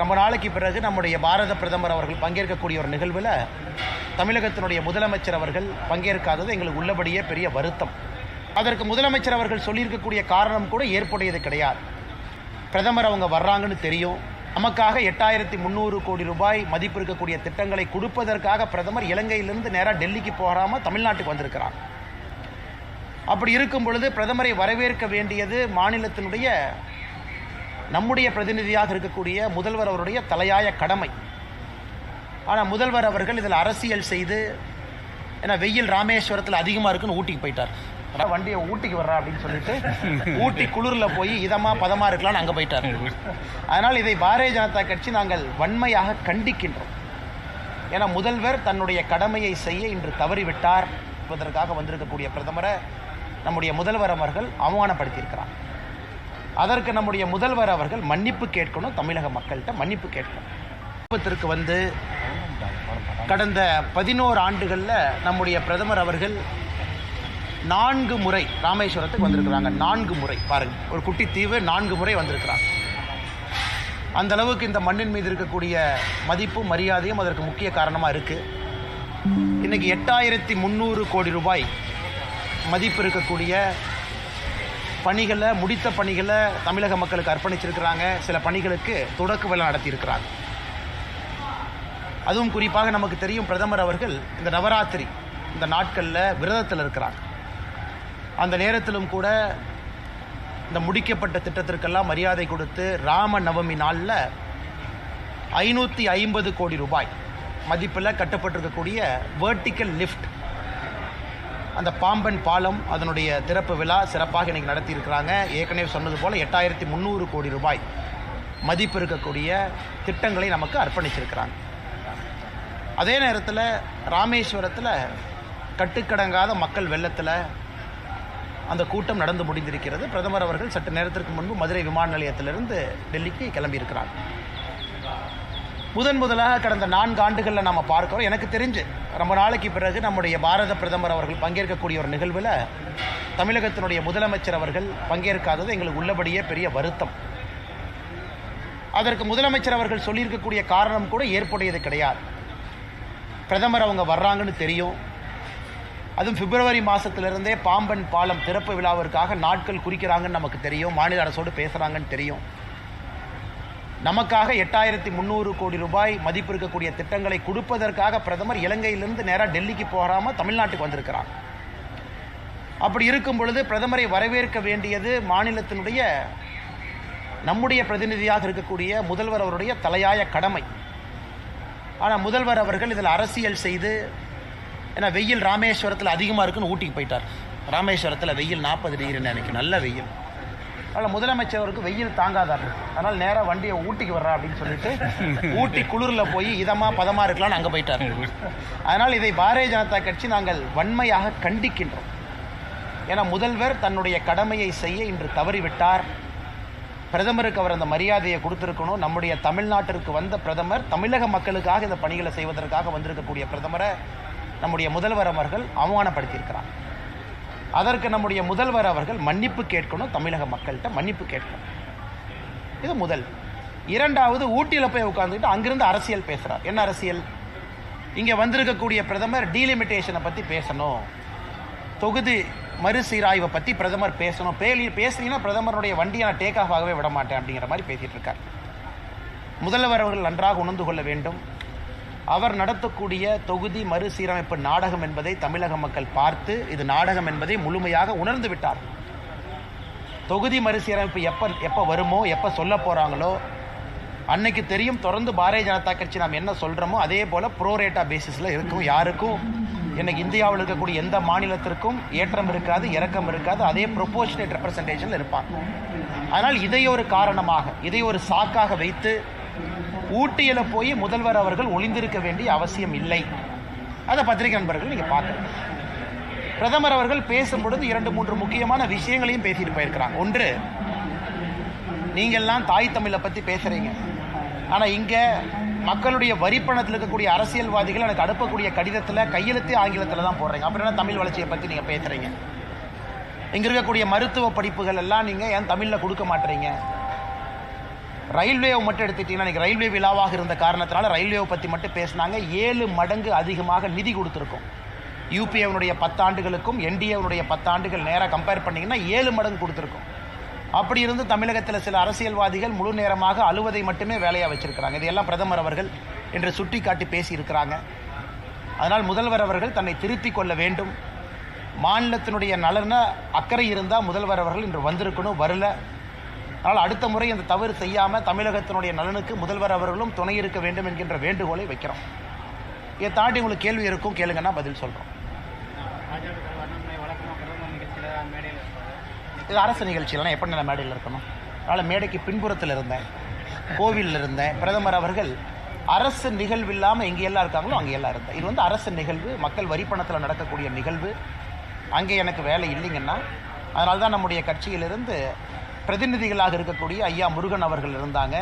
ரொம்ப நாளைக்கு பிறகு நம்முடைய பாரத பிரதமர் அவர்கள் பங்கேற்கக்கூடிய ஒரு நிகழ்வில் தமிழகத்தினுடைய முதலமைச்சர் அவர்கள் பங்கேற்காதது எங்களுக்கு உள்ளபடியே பெரிய வருத்தம். அதற்கு முதலமைச்சர் அவர்கள் சொல்லியிருக்கக்கூடிய காரணம் கூட ஏற்புடையது கிடையாது. பிரதமர் அவங்க வர்றாங்கன்னு தெரியும். நமக்காக எட்டாயிரத்தி முந்நூறு கோடி ரூபாய் மதிப்பு இருக்கக்கூடிய திட்டங்களை கொடுப்பதற்காக பிரதமர் இலங்கையிலிருந்து நேராக டெல்லிக்கு போகாமல் தமிழ்நாட்டுக்கு வந்திருக்கிறார். அப்படி இருக்கும் பொழுது பிரதமரை வரவேற்க வேண்டியது மாநிலத்தினுடைய நம்முடைய பிரதிநிதியாக இருக்கக்கூடிய முதல்வர் அவருடைய தலையாய கடமை. ஆனால் முதல்வர் அவர்கள் இதில் அரசியல் செய்து ஏன்னா வெயில் ராமேஸ்வரத்தில் அதிகமாக இருக்குன்னு ஊட்டிக்கு போயிட்டார். ஆனால் வண்டியை ஊட்டிக்கு வர்றா அப்படின்னு சொல்லிட்டு ஊட்டி குளிரில் போய் இதமாக பதமாக இருக்கலாம்னு அங்கே போயிட்டார். அதனால் இதை பாரதிய ஜனதா கட்சி நாங்கள் வன்மையாக கண்டிக்கின்றோம். ஏன்னா முதல்வர் தன்னுடைய கடமையை செய்ய இன்று தவறிவிட்டார் என்பதற்காக வந்திருக்கக்கூடிய பிரதமரை நம்முடைய முதல்வர் அவர்கள் அவமானப்படுத்தியிருக்கிறார். அதற்கு நம்முடைய முதல்வர் அவர்கள் மன்னிப்பு கேட்கணும் தமிழக மக்கள்கிட்ட மன்னிப்பு கேட்கணும். குடும்பத்திற்கு வந்து கடந்த பதினோரு ஆண்டுகளில் நம்முடைய பிரதமர் அவர்கள் நான்கு முறை ராமேஸ்வரத்துக்கு வந்திருக்கிறாங்க. நான்கு முறை பாருங்கள் ஒரு குட்டி தீவு நான்கு முறை வந்திருக்கிறாங்க. அந்த அளவுக்கு இந்த மண்ணின் மீது இருக்கக்கூடிய மதிப்பும் மரியாதையும் அதற்கு முக்கிய காரணமாக இருக்குது இன்றைக்கி எட்டாயிரத்தி முந்நூறு கோடி ரூபாய் மதிப்பு இருக்கக்கூடிய பணிகளை முடித்த பணிகளை தமிழக மக்களுக்கு அர்ப்பணிச்சிருக்கிறாங்க. சில பணிகளுக்கு தொடக்க விழா நடத்தியிருக்கிறாங்க. அதுவும் குறிப்பாக நமக்கு தெரியும் பிரதமர் அவர்கள் இந்த நவராத்திரி இந்த நாட்களில் விரதத்தில் இருக்கிறாங்க. அந்த நேரத்திலும் கூட இந்த முடிக்கப்பட்ட திட்டத்திற்கெல்லாம் மரியாதை கொடுத்து ராம நவமி நாளில் ஐநூற்றி ஐம்பது கோடி ரூபாய் மதிப்பில் கட்டப்பட்டிருக்கக்கூடிய வேர்ட்டிக்கல் லிஃப்ட் அந்த பாம்பன் பாலம் அதனுடைய திறப்பு விழா சிறப்பாக இன்றைக்கி நடத்தியிருக்கிறாங்க. ஏற்கனவே சொன்னது போல் எட்டாயிரத்தி முந்நூறு கோடி ரூபாய் மதிப்பு இருக்கக்கூடிய திட்டங்களை நமக்கு அர்ப்பணிச்சிருக்கிறாங்க. அதே நேரத்தில் ராமேஸ்வரத்தில் கட்டுக்கடங்காத மக்கள் வெள்ளத்தில் அந்த கூட்டம் நடந்து முடிந்திருக்கிறது. பிரதமர் அவர்கள் சற்று நேரத்திற்கு முன்பு மதுரை விமான நிலையத்திலிருந்து டெல்லிக்கு கிளம்பியிருக்கிறார். முதன் முதலாக கடந்த நான்கு ஆண்டுகளில் நம்ம பார்க்குறோம். எனக்கு தெரிஞ்சு ரொம்ப நாளைக்கு பிறகு நம்முடைய பாரத பிரதமர் அவர்கள் பங்கேற்கக்கூடிய ஒரு நிகழ்வில் தமிழகத்தினுடைய முதலமைச்சர் அவர்கள் பங்கேற்காதது எங்களுக்கு உள்ளபடியே பெரிய வருத்தம். அதற்கு முதலமைச்சர் அவர்கள் சொல்லியிருக்கக்கூடிய காரணம் கூட ஏற்புடையது கிடையாது. பிரதமர் அவங்க வர்றாங்கன்னு தெரியும். அதுவும் பிப்ரவரி மாதத்திலிருந்தே பாம்பன் பாலம் திறப்பு விழாவிற்காக நாட்கள் குறிக்கிறாங்கன்னு நமக்கு தெரியும். மாநில அரசோடு பேசுகிறாங்கன்னு தெரியும். நமக்காக எட்டாயிரத்தி முந்நூறு கோடி ரூபாய் மதிப்பு இருக்கக்கூடிய திட்டங்களை கொடுப்பதற்காக பிரதமர் இலங்கையிலிருந்து நேராக டெல்லிக்கு போகாமல் தமிழ்நாட்டுக்கு வந்திருக்கிறார். அப்படி இருக்கும் பொழுது பிரதமரை வரவேற்க வேண்டியது மாநிலத்தினுடைய நம்முடைய பிரதிநிதியாக இருக்கக்கூடிய முதல்வர் அவருடைய தலையாய கடமை. ஆனால் முதல்வர் அவர்கள் இதில் அரசியல் செய்து ஏன்னா வெயில் ராமேஸ்வரத்தில் அதிகமாக இருக்குன்னு ஊட்டிக்கு போயிட்டார். ராமேஸ்வரத்தில் வெயில் நாற்பது டிகிரி நினைக்கும் நல்ல வெயில். அதனால் முதலமைச்சர் அவருக்கு வெயில் தாங்காதார் அதனால் நேராக வண்டியை ஊட்டிக்கு வர்றா அப்படின்னு சொல்லிட்டு ஊட்டி குளிரில் போய் இதமாக பதமாக இருக்கலாம்னு அங்கே போயிட்டார். அதனால் இதை பாரதிய ஜனதா கட்சி நாங்கள் வன்மையாக கண்டிக்கின்றோம். ஏன்னா முதல்வர் தன்னுடைய கடமையை செய்ய இன்று தவறிவிட்டார். பிரதமருக்கு அவர் அந்த மரியாதையை கொடுத்துருக்கணும். நம்முடைய தமிழ்நாட்டிற்கு வந்த பிரதமர் தமிழக மக்களுக்காக இந்த பணிகளை செய்வதற்காக வந்திருக்கக்கூடிய பிரதமரை நம்முடைய முதல்வர் அவர்கள் அவமானப்படுத்தியிருக்கிறார். அதற்கு நம்முடைய முதல்வர் அவர்கள் மன்னிப்பு கேட்கணும் தமிழக மக்கள்கிட்ட மன்னிப்பு கேட்கணும். இது முதல். இரண்டாவது ஊட்டியில் போய் உட்காந்துக்கிட்டு அங்கிருந்து அரசியல் பேசுகிறார் என்ன அரசியல்? இங்கே வந்திருக்கக்கூடிய பிரதமர் டீலிமிட்டேஷனை பற்றி பேசணும். தொகுதி மறுசீராய்வை பற்றி பிரதமர் பேசணும். பேலி பேசுனீங்கன்னா பிரதமருடைய வண்டியை நான் டேக் ஆஃப் ஆகவே விட மாட்டேன் அப்படிங்கிற மாதிரி பேசிகிட்டு இருக்கார். முதல்வர் அவர்கள் நன்றாக உணர்ந்து கொள்ள வேண்டும். அவர் நடத்தக்கூடிய தொகுதி மறுசீரமைப்பு நாடகம் என்பதை தமிழக மக்கள் பார்த்து இது நாடகம் என்பதை முழுமையாக உணர்ந்து விட்டார். தொகுதி மறுசீரமைப்பு எப்போ எப்போ வருமோ எப்போ சொல்ல போகிறாங்களோ அன்னைக்கு தெரியும் தொடர்ந்து பாரதிய ஜனதா கட்சி நாம் என்ன சொல்கிறோமோ அதே போல் ப்ரோரேட்டா பேசிஸில் இருக்கும் யாருக்கும் இன்னைக்கு இந்தியாவில் இருக்கக்கூடிய எந்த மாநிலத்திற்கும் ஏற்றம் இருக்காது இறக்கம் இருக்காது அதே ப்ரொபோஷனேட் ரெப்ரசன்டேஷனில் இருப்பாங்க. அதனால் இதை ஒரு காரணமாக இதை ஒரு சாக்காக வைத்து ஊட்டியில் போய் முதல்வர் அவர்கள் ஒளிந்திருக்க வேண்டிய அவசியம் இல்லை. அதை பத்திரிகை நண்பர்கள் நீங்கள் பார்க்கணும். பிரதமர் அவர்கள் பேசும்பொழுது இரண்டு மூன்று முக்கியமான விஷயங்களையும் பேசிட்டு போயிருக்கிறாங்க ஒன்று நீங்கள்லாம் தாய் தமிழை பற்றி பேசுகிறீங்க ஆனால் இங்கே மக்களுடைய வரிப்பணத்தில் இருக்கக்கூடிய அரசியல்வாதிகள் எனக்கு அனுப்பக்கூடிய கடிதத்தில் கையெழுத்தே ஆங்கிலத்தில் தான் போடுறீங்க. அப்புறம் என்ன தமிழ் வளர்ச்சியை பற்றி நீங்கள் பேசுகிறீங்க இங்கே இருக்கக்கூடிய மருத்துவ படிப்புகள் எல்லாம் நீங்கள் ஏன் தமிழில் கொடுக்க மாட்டுறீங்க ரயில்வேவை மட்டும் எடுத்துக்கிட்டிங்கன்னா இன்றைக்கி ரயில்வே விழாவாக இருந்த காரணத்தினால ரயில்வேவை பற்றி மட்டும் பேசினாங்க. ஏழு மடங்கு அதிகமாக நிதி கொடுத்துருக்கோம். யூபிஏவனுடைய பத்தாண்டுகளுக்கும் என்டிஏவனுடைய பத்தாண்டுகள் நேராக கம்பேர் பண்ணிங்கன்னா ஏழு மடங்கு கொடுத்துருக்கோம். அப்படி இருந்து தமிழகத்தில் சில அரசியல்வாதிகள் முழு நேரமாக அழுவதை மட்டுமே வேலையாக வச்சுருக்கிறாங்க. இதையெல்லாம் பிரதமர் அவர்கள் என்று சுட்டி காட்டி பேசியிருக்கிறாங்க. அதனால் முதல்வர் அவர்கள் தன்னை திருத்திக் கொள்ள வேண்டும். மாநிலத்தினுடைய நலன அக்கறை இருந்தால் முதல்வர் அவர்கள் இன்று வந்திருக்கணும். வரல. அதனால் அடுத்த முறை அந்த தவறு செய்யாமல் தமிழகத்தினுடைய நலனுக்கு முதல்வர் அவர்களும் துணை இருக்க வேண்டும் என்கின்ற வேண்டுகோளை வைக்கிறோம். இதை தாண்டி உங்களுக்கு கேள்வி இருக்கும் கேளுங்கன்னா பதில் சொல்கிறோம் இது அரசு நிகழ்ச்சியிலாம் நான் நான் மேடையில் இருக்கணும்? அதனால் மேடைக்கு பின்புறத்தில் இருந்தேன் கோவிலில் இருந்தேன். பிரதமர் அவர்கள் அரசு நிகழ்வு இல்லாமல் எங்கெல்லாம் இருக்காங்களோ அங்கே எல்லாம் இருந்தேன். இது வந்து அரசு நிகழ்வு மக்கள் வரிப்பணத்தில் நடக்கக்கூடிய நிகழ்வு. அங்கே எனக்கு வேலை இல்லைங்கன்னா அதனால தான் நம்முடைய கட்சியிலிருந்து பிரதிநிதிகளாக இருக்கக்கூடிய ஐயா முருகன் அவர்கள் இருந்தாங்க.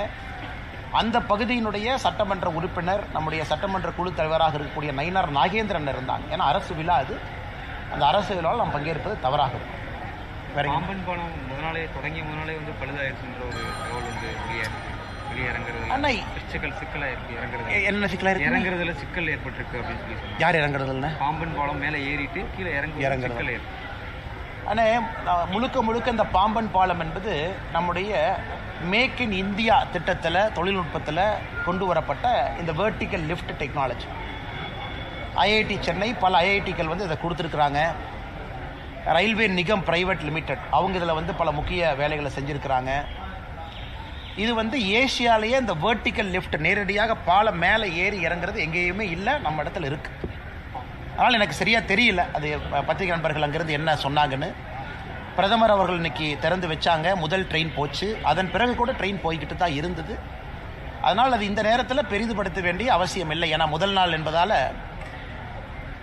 அந்த பகுதியினுடைய சட்டமன்ற உறுப்பினர் நம்முடைய சட்டமன்ற குழு தலைவராக இருக்கக்கூடிய நயினார் நாகேந்திரன் இருந்தாங்க. ஏன்னா அரசு விழா அது. அந்த அரசு விழாவில் நாம் பங்கேற்பது தவறாக. இருக்கும் வேற பாம்பன் பாலம் முதனாலே தொடங்கிய முதனாலே வந்து பழுதாயிருச்சுன்ற ஒரு தகவல் வந்து வெளியே வெளியிறங்குறது. அண்ணா சிக்கல் சிக்கலா இருக்கு இறங்குறது. என்ன சிக்கலா இருக்கு? இறங்குறதுல சிக்கல் ஏற்பட்டிருக்கு அப்படின்னு சொல்லி யார் இறங்குறதுன்னு பாம்பன் பாலம் மேலே ஏறிட்டு கீழே இறங்கு இறங்குறது. சிக்கல் ஏற்பட்டு ஆனால் முழுக்க முழுக்க இந்த பாம்பன் பாலம் என்பது நம்முடைய மேக் இன் இந்தியா திட்டத்தில் தொழில்நுட்பத்தில் கொண்டு வரப்பட்ட இந்த vertical lift technology IIT Chennai பல ஐஐடிகள் வந்து இதை கொடுத்துருக்குறாங்க. ரயில்வே நிகம் பிரைவேட் லிமிடெட் அவங்க இதில் வந்து பல முக்கிய வேலைகளை செஞ்சுருக்கிறாங்க. இது வந்து ஏசியாலேயே இந்த வெர்டிக்கல் லிஃப்ட் நேரடியாக பாலம் மேலே ஏறி இறங்குறது எங்கேயுமே இல்லை நம்ம இடத்துல இருக்குது அதனால் எனக்கு சரியாக தெரியல. அது பத்திரிகை நண்பர்கள் அங்கேருந்து என்ன சொன்னாங்கன்னு. பிரதமர் அவர்கள் இன்னைக்கு திறந்து வச்சாங்க. முதல் ட்ரெயின் போச்சு. அதன் பிறகு கூட ட்ரெயின் போய்கிட்டு தான் இருந்தது. அதனால் அது இந்த நேரத்தில் பெரிதுபடுத்த வேண்டிய அவசியம் இல்லை. ஏன்னா முதல் நாள் என்பதால்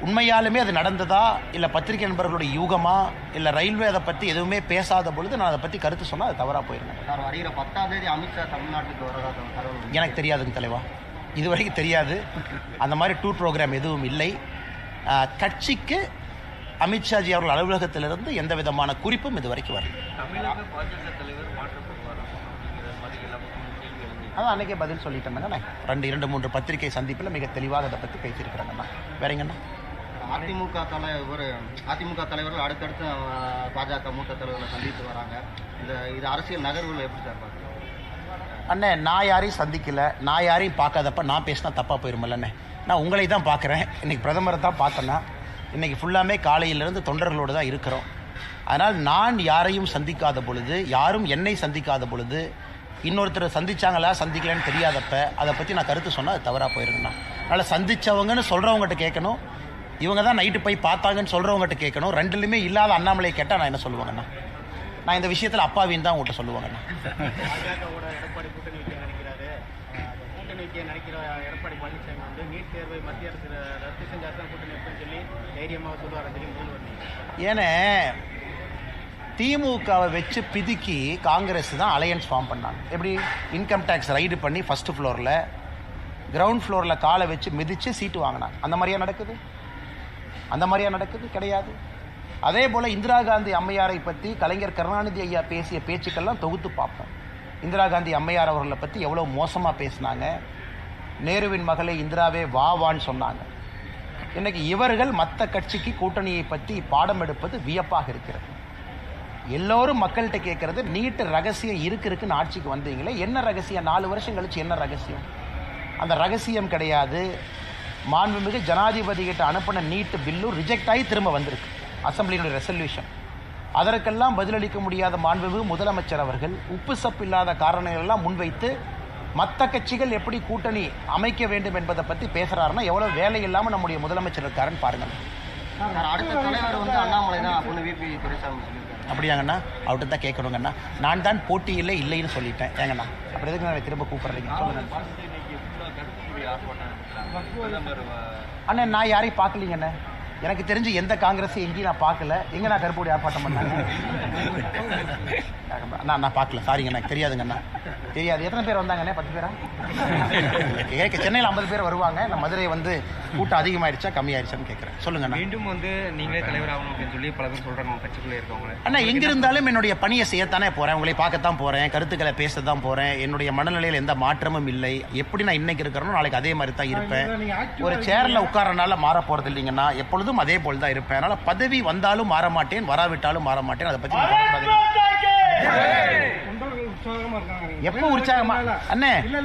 உண்மையாலுமே அது நடந்ததா இல்லை பத்திரிகை நண்பர்களுடைய யூகமா இல்லை ரயில்வே அதை பற்றி எதுவுமே பேசாத பொழுது நான் அதை பற்றி கருத்து சொன்னால் அது தவறாக சார் வருகிற பத்தாம் தேதி அமித்ஷா தமிழ்நாட்டுக்கு வரதா. எனக்கு தெரியாதுங்க தலைவா. இதுவரைக்கும் தெரியாது. அந்த மாதிரி டூர் ப்ரோக்ராம் எதுவும் இல்லை. கட்சிக்கு அமித்ஷாஜி அவர்கள் அலுவலகத்திலிருந்து எந்த விதமான குறிப்பும் இது வரைக்கும் வரல அதான் அன்னைக்கே பதில் சொல்லிட்டேங்கண்ணா ரெண்டு இரண்டு மூன்று பத்திரிகை சந்திப்பில் மிக தெளிவாக அதை பற்றி பேசியிருக்கிறாங்கண்ணா வேறங்கண்ணா அதிமுக தலைவர் அதிமுக தலைவர்கள் அடுத்தடுத்து பாஜக மூத்த தலைவர்களை சந்தித்து வராங்க. இந்த இது அரசியல் நகர்வுகள் எப்படி சார் பார்க்குறீங்க? அண்ணே நான் யாரையும் சந்திக்கல. நான் யாரையும் பார்க்காதப்ப நான் பேசினா தப்பாக போயிருமில்லண்ணே. நான் உங்களை தான் பார்க்குறேன். இன்றைக்கி பிரதமரை தான் பார்த்தேன்னா இன்னைக்கு ஃபுல்லாமே காலையிலேருந்து தொண்டர்களோடு தான் இருக்கிறோம். அதனால் நான் யாரையும் சந்திக்காத பொழுது யாரும் என்னை சந்திக்காத பொழுது இன்னொருத்தரை சந்திச்சாங்களா சந்திக்கலன்னு தெரியாதப்ப அதை பற்றி நான் கருத்து சொன்னால் அது தவறாக போயிருங்கண்ணா. அதனால் சந்திச்சவங்கன்னு சொல்கிறவங்ககிட்ட கேட்கணும். இவங்க தான் நைட்டு போய் பார்த்தாங்கன்னு சொல்கிறவங்ககிட்ட கேட்கணும். ரெண்டுலையுமே இல்லாத அண்ணாமலையை கேட்டால் நான் என்ன சொல்லுவாங்கண்ணா? நான் இந்த விஷயத்தில் அப்பாவின்னு தான் உங்கள்கிட்ட சொல்லுவாங்கண்ணா. நடவடிக்கையை நினைக்கிற எடப்பாடி பழனிசாமி வந்து நீட் தேர்வை மத்திய அரசு ரத்து செஞ்சா கூட்டணி சொல்லி தைரியமாக சொல்லுவார் சொல்லி முதல்வர் ஏன்னா திமுகவை வச்சு பிதுக்கி காங்கிரஸ் தான் அலையன்ஸ் ஃபார்ம் பண்ணாங்க. எப்படி? இன்கம் டேக்ஸ் ரைடு பண்ணி ஃபர்ஸ்ட் ஃப்ளோரில் கிரவுண்ட் ஃப்ளோரில் காலை வச்சு மிதித்து சீட்டு வாங்கினாங்க. அந்த மாதிரியா நடக்குது? அந்த மாதிரியா நடக்குது? கிடையாது. அதே போல் இந்திரா காந்தி அம்மையாரை பற்றி கலைஞர் கருணாநிதி ஐயா பேசிய பேச்சுக்கெல்லாம் தொகுத்து பார்ப்போம். இந்திரா காந்தி அம்மையார் அவர்களை பற்றி எவ்வளோ மோசமாக பேசினாங்க? நேருவின் மகளை இந்திராவே வா வான்னு சொன்னாங்க. இன்றைக்கி இவர்கள் மற்ற கட்சிக்கு கூட்டணியை பற்றி பாடம் எடுப்பது வியப்பாக இருக்கிறது. எல்லோரும் மக்கள்கிட்ட கேட்குறது நீட்டு ரகசியம் இருக்கு இருக்குன்னு ஆட்சிக்கு வந்தீங்களே என்ன ரகசியம்? நாலு வருஷம் கழிச்சு என்ன ரகசியம்? அந்த ரகசியம் கிடையாது. மாண்புமிகு ஜனாதிபதி கிட்ட அனுப்பின நீட்டு பில்லும் ரிஜெக்ட் ஆகி திரும்ப வந்திருக்கு. அசம்பிளியினுடைய ரெசல்யூஷன் அதற்கெல்லாம் பதிலளிக்க முடியாத மாண்புமிகு முதலமைச்சர் அவர்கள் உப்பு சப்பு இல்லாத காரணங்களெல்லாம் முன்வைத்து மற்ற கட்சிகள் எப்படி கூட்டணி அமைக்க வேண்டும் என்பதை பற்றி பேசுறாருன்னா எவ்வளவு வேலை இல்லாமல் நம்முடைய முதலமைச்சர் இருக்காருன்னு பாருங்க சார் அடுத்த தலைவர் வந்து அண்ணாமலை தான் அப்படின்னு விபி துரைசாமி அப்படியாங்கண்ணா? அவர்கிட்ட தான் கேட்கணுங்கண்ணா. நான் தான் போட்டியில்லை இல்லைன்னு சொல்லிட்டேன். ஏங்கண்ணா அப்படி எதுக்கு நான் திரும்ப கூப்பிடுறீங்க? சொல்லுங்க. அண்ணே நான் யாரையும் பார்க்கலீங்கண்ணே. எனக்கு தெரிஞ்சு எந்த காங்கிரஸ் எங்கேயும் நான் பார்க்கல. எங்க நான் கருப்போடி ஆர்ப்பாட்டம் பண்ணாங்க? நான் நான் பார்க்கல. சாரிங்க எனக்கு தெரியாதுங்க அண்ணா. தெரியாது. எத்தனை பேர் வந்தாங்கண்ணே பத்து பேரா? கேட்க சென்னையில் ஐம்பது பேர் வருவாங்க. நான் மதுரை வந்து கூட்டம் அதிகமாயிடுச்சா கம்மியாயிடுச்சான்னு கேட்குறேன். சொல்லுங்க அண்ணா. மீண்டும் வந்து நீங்களே தலைவர் ஆகணும் அப்படின்னு சொல்லி பல பேர் சொல்றாங்க. உங்க கட்சிக்குள்ளே இருக்கவங்க அண்ணா எங்க இருந்தாலும் என்னுடைய பணியை செய்யத்தானே போறேன். உங்களை பார்க்கத்தான் போறேன். கருத்துக்களை பேசத்தான் போறேன். என்னுடைய மனநிலையில் எந்த மாற்றமும் இல்லை. எப்படி நான் இன்னைக்கு இருக்கிறேனோ நாளைக்கு அதே மாதிரி தான் இருப்பேன் ஒரு சேர்ல உட்காரனால மாற போறது இல்லைங்கன்னா எப்பொழுதும் அதே போல் தான் இருப்பேன். அதனால பதவி வந்தாலும் மாற மாட்டேன் வராவிட்டாலும் மாற மாட்டேன் அதை கவலைப்படாதீங்க. எப்போ உற்சாகமா? அண்ணே. அண்ணே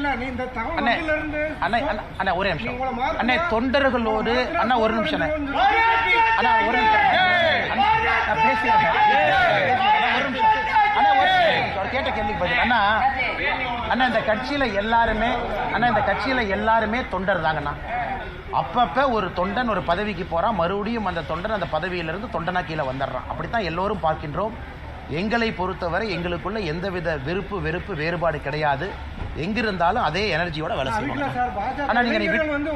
அண்ணே அண்ணா, அண்ணா ஒரே நிமிஷம். அண்ணே தொண்டர்களோடு அண்ணா ஒரு நிமிஷம் அண்ணே. அண்ணா ஒரு நிமிஷம் அண்ணா, நான் பேசுறேன் அண்ணா, ஒரு நிமிஷம் அண்ணா ஒரு நிமிஷம். அவர் கேட்ட கேள்விக்கு பதில். அண்ணா அண்ணா இந்த கட்சியில எல்லாருமே அண்ணா இந்த கட்சியில எல்லாருமே தொண்டர் தாங்கண்ணா. அப்பப்ப ஒரு தொண்டன் ஒரு பதவிக்கு போறான் மறுபடியும் அந்த தொண்டன் அந்த பதவியிலிருந்து தொண்டனா கீழே வந்துடுறான். அப்படித்தான் எல்லோரும் பார்க்கின்றோம். எங்களை பொறுத்தவரை எங்களுக்குள்ள எந்தவித விருப்பு வெறுப்பு வேறுபாடு கிடையாது. எங்கிருந்தாலும் அதே எனர்ஜியோட வேலை செய்வோம். ஆனா நீங்க நீ விட்டு-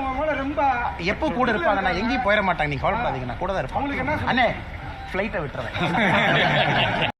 எப்போ கூட இருப்பாங்க நான் எங்கேயும் போயிட மாட்டாங்க. நீங்க கவலைப்படாதீங்க நான் கூட தான் இருப்பேன் அண்ணே ஃப்ளைட்டை விட்டுறேன்.